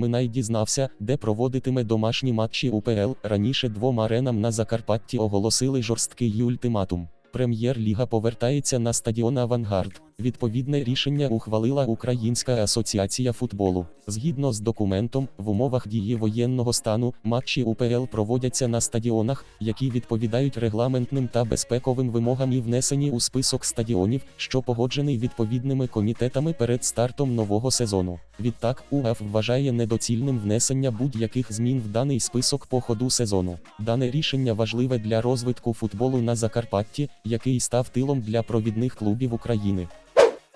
Минай дізнався, де проводитиме домашні матчі УПЛ. Раніше двом аренам на Закарпатті оголосили жорсткий ультиматум. Прем'єр-ліга повертається на стадіон Авангард. Відповідне рішення ухвалила Українська асоціація футболу. Згідно з документом, в умовах дії воєнного стану матчі УПЛ проводяться на стадіонах, які відповідають регламентним та безпековим вимогам і внесені у список стадіонів, що погоджений відповідними комітетами перед стартом нового сезону. Відтак, УАФ вважає недоцільним внесення будь-яких змін в даний список по ходу сезону. Дане рішення важливе для розвитку футболу на Закарпатті, який став тилом для провідних клубів України.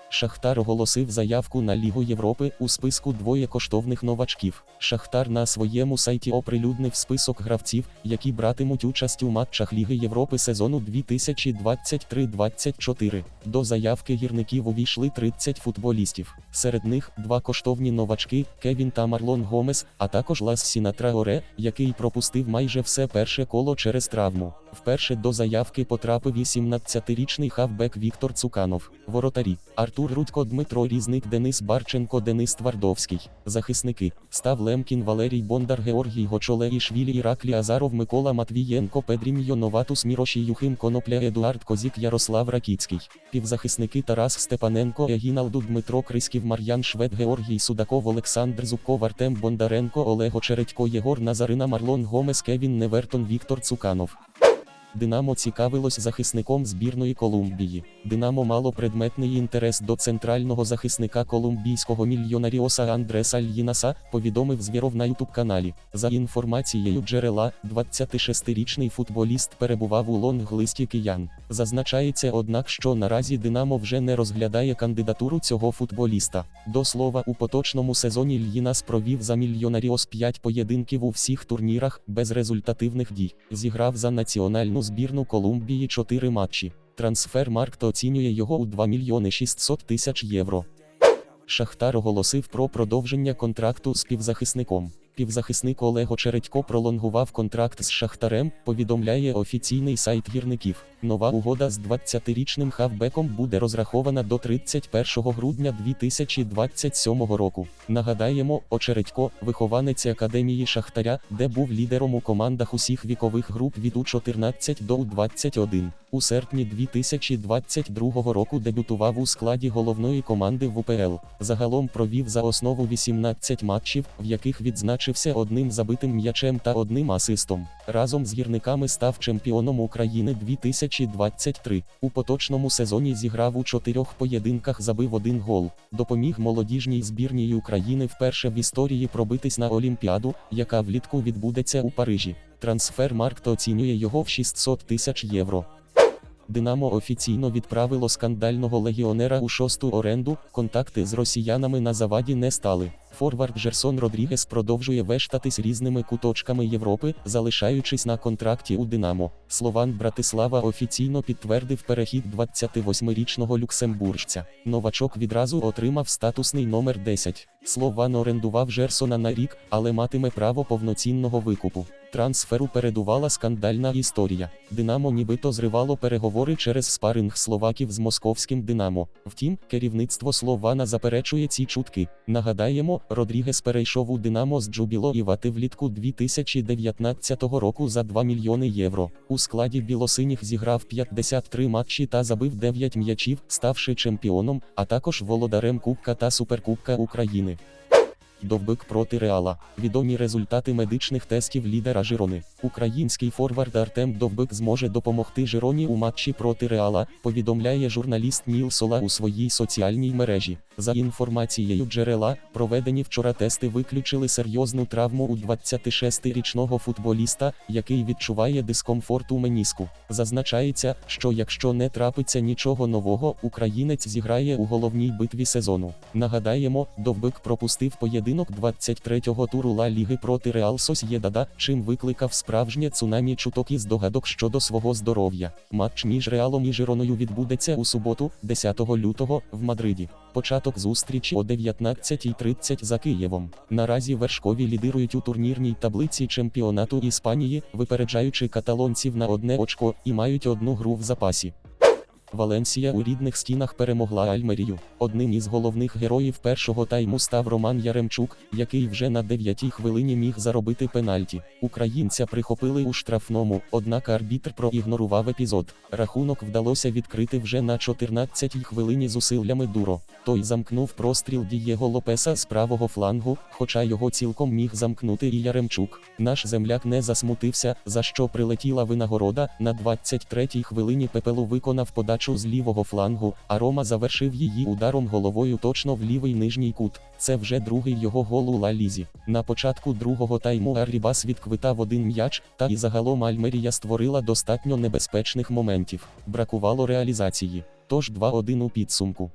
Шахтар оголосив заявку на Лігу Європи у списку двоє коштовних новачків. Шахтар на своєму сайті оприлюднив список гравців, які братимуть участь у матчах Ліги Європи сезону 2023-24. До заявки гірників увійшли 30 футболістів. Серед них два коштовні новачки Кевін та Марлон Гомес, а також Лас Сінатраоре, який пропустив майже все перше коло через травму. Вперше до заявки потрапив і 17-річний хавбек Віктор Цуканов, воротарі, Артур Рудько, Дмитро Різник, Денис Барченко, Денис Твардовський, захисники, Став Лемкін, Валерій Бондар, Георгій Гочоле, Ішвілі, Іраклі Азаров, Микола Матвієнко, Педрім'йо Новатус, Міроші Юхим, Конопля, Едуард Козік, Ярослав Ракіцький, півзахисники Тарас Степаненко, Егіналду, Дмитро Крисків, Мар'ян Швед, Георгій Судаков, Олександр Зубков, Артем Бондаренко, Олег Очередько, Єгор Назарина, Марлон Гомес, Кевін Невертон, Віктор Цуканов. Динамо цікавилось захисником збірної Колумбії. Динамо мало предметний інтерес до центрального захисника колумбійського мільйонаріоса Андреса Альїнаса, повідомив Звєров на ютуб каналі. За інформацією джерела, 26-річний футболіст перебував у лонг-листі киян. Зазначається, однак, що наразі Динамо вже не розглядає кандидатуру цього футболіста. До слова, у поточному сезоні Льїнас провів за мільйонаріос 5 поєдинків у всіх турнірах без результативних дій. Зіграв за національну збірну Колумбії 4 матчі. Трансфермаркт оцінює його у 2 мільйони 600 тисяч євро. Шахтар оголосив про продовження контракту з півзахисником. Півзахисник Олег Очередько пролонгував контракт з Шахтарем, повідомляє офіційний сайт гірників. Нова угода з 20-річним хавбеком буде розрахована до 31 грудня 2027 року. Нагадаємо, Очередько, вихованець академії Шахтаря, де був лідером у командах усіх вікових груп від У14 до У21. У серпні 2022 року дебютував у складі головної команди в УПЛ. Загалом провів за основу 18 матчів, в яких відзначився одним забитим м'ячем та одним асистом. Разом з гірниками став чемпіоном України 2023. У поточному сезоні зіграв у чотирьох поєдинках, забив один гол. Допоміг молодіжній збірній України вперше в історії пробитись на Олімпіаду, яка влітку відбудеться у Парижі. Трансфермаркт оцінює його в 600 тисяч євро. Динамо офіційно відправило скандального легіонера у шосту оренду, контакти з росіянами на заваді не стали. Форвард Жерсон Родрігес продовжує вештатись різними куточками Європи, залишаючись на контракті у Динамо. Слован Братислава офіційно підтвердив перехід 28-річного люксембуржця. Новачок відразу отримав статусний номер 10. Слован орендував Жерсона на рік, але матиме право повноцінного викупу. Трансферу передувала скандальна історія. Динамо нібито зривало переговори через спаринг словаків з московським Динамо. Втім, керівництво Слована заперечує ці чутки. Нагадаємо, Родрігес перейшов у Динамо з Джубіло і Вати влітку 2019 року за 2 мільйони євро. У складі білосиніх зіграв 53 матчі та забив 9 м'ячів, ставши чемпіоном, а також володарем Кубка та Суперкубка України. Довбик проти Реала. Відомі результати медичних тестів лідера Жирони. Український форвард Артем Довбик зможе допомогти Жироні у матчі проти Реала, повідомляє журналіст Ніл Сола у своїй соціальній мережі. За інформацією джерела, проведені вчора тести виключили серйозну травму у 26-річного футболіста, який відчуває дискомфорт у меніску. Зазначається, що якщо не трапиться нічого нового, українець зіграє у головній битві сезону. Нагадаємо, Довбик пропустив поєдинок 23-го туру Ла Ліги проти Реал Сосьєдада, чим викликав справжнє цунамі чуток і здогадок щодо свого здоров'я. Матч між Реалом і Жироною відбудеться у суботу, 10 лютого, в Мадриді. Початок зустрічі о 19.30 за Києвом. Наразі вершкові лідирують у турнірній таблиці чемпіонату Іспанії, випереджаючи каталонців на одне очко, і мають одну гру в запасі. Валенсія у рідних стінах перемогла Альмерію. Одним із головних героїв першого тайму став Роман Яремчук, який вже на 9-й хвилині міг заробити пенальті. Українця прихопили у штрафному, однак арбітр проігнорував епізод. Рахунок вдалося відкрити вже на 14-й хвилині зусиллями Дуро. Той замкнув простріл Дієго Лопеса з правого флангу, хоча його цілком міг замкнути і Яремчук. Наш земляк не засмутився, за що прилетіла винагорода. На 23-й хвилині Пепелу виконав подачу з лівого флангу, а Рома завершив її ударом головою точно в лівий нижній кут. Це вже другий його гол у Ла Лізі. На початку другого тайму Аррібас відквитав один м'яч, та і загалом Альмерія створила достатньо небезпечних моментів. Бракувало реалізації. Тож 2-1 у підсумку.